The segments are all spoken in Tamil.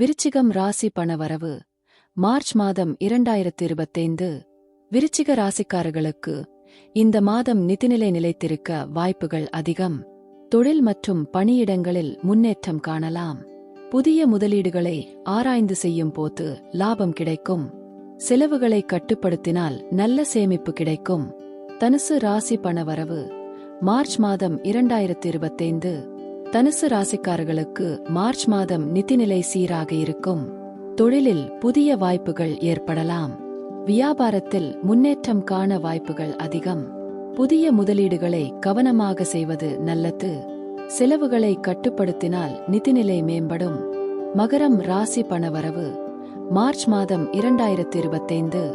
விருச்சிகம் ராசி பணவரவு மார்ச் மாதம் இரண்டாயிரத்தி இருபத்தைந்து விருச்சிக ராசிக்காரர்களுக்கு இந்த மாதம் நிதிநிலை நிலைத்திருக்க வாய்ப்புகள் அதிகம். தொழில் மற்றும் பணியிடங்களில் முன்னேற்றம் காணலாம். புதிய முதலீடுகளை ஆராய்ந்து செய்யும் போது லாபம் கிடைக்கும். செலவுகளை கட்டுப்படுத்தினால் நல்ல சேமிப்பு கிடைக்கும். தனுசு ராசி பணவரவு மார்ச் மாதம் இரண்டாயிரத்தி இருபத்தைந்து தனுசு ராசிக்காரர்களுக்கு மார்ச் மாதம் நிதிநிலை சீராக இருக்கும். தொழிலில் புதிய வாய்ப்புகள் ஏற்படலாம். வியாபாரத்தில் முன்னேற்றம் காண வாய்ப்புகள் அதிகம். புதிய முதலீடுகளை கவனமாக செய்வது நல்லது. செலவுகளை கட்டுப்படுத்தினால் நிதிநிலை மேம்படும். மகரம் ராசி பணவரவு. மார்ச் மாதம் இரண்டாயிரத்தி இருபத்தைந்து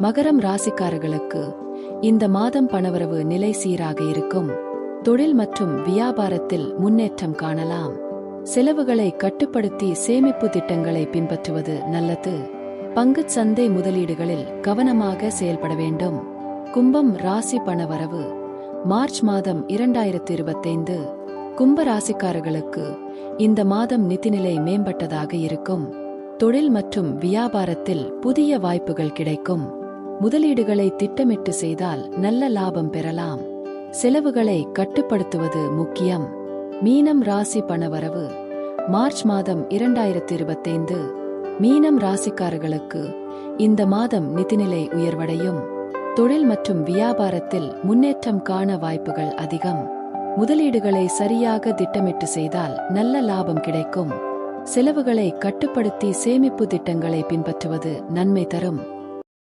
மகரம் ராசிக்காரர்களுக்கு இந்த மாதம் பணவரவு நிலை சீராக இருக்கும். தொழில் மற்றும் வியாபாரத்தில் முன்னேற்றம் காணலாம். செலவுகளை கட்டுப்படுத்தி சேமிப்பு திட்டங்களை பின்பற்றுவது நல்லது. பங்குச் சந்தை முதலீடுகளில் கவனமாக செயல்பட வேண்டும். கும்பம் ராசி பணவரவு மார்ச் மாதம் இரண்டாயிரத்தி இருபத்தைந்து. கும்ப ராசிக்காரர்களுக்கு இந்த மாதம் நிதிநிலை மேம்பட்டதாக இருக்கும். தொழில் மற்றும் வியாபாரத்தில் புதிய வாய்ப்புகள் கிடைக்கும். முதலீடுகளை திட்டமிட்டு செய்தால் நல்ல லாபம் பெறலாம். செலவுகளை கட்டுப்படுத்துவது முக்கியம். மீனம் ராசி பணவரவு மார்ச் மாதம் இரண்டாயிரத்தி இருபத்தைந்து மீனம் ராசிக்காரர்களுக்கு இந்த மாதம் நிதிநிலை உயர்வடையும். தொழில் மற்றும் வியாபாரத்தில் முன்னேற்றம் காண வாய்ப்புகள் அதிகம். முதலீடுகளை சரியாக திட்டமிட்டு செய்தால் நல்ல லாபம் கிடைக்கும். செலவுகளை கட்டுப்படுத்தி சேமிப்பு திட்டங்களை பின்பற்றுவது நன்மை தரும்.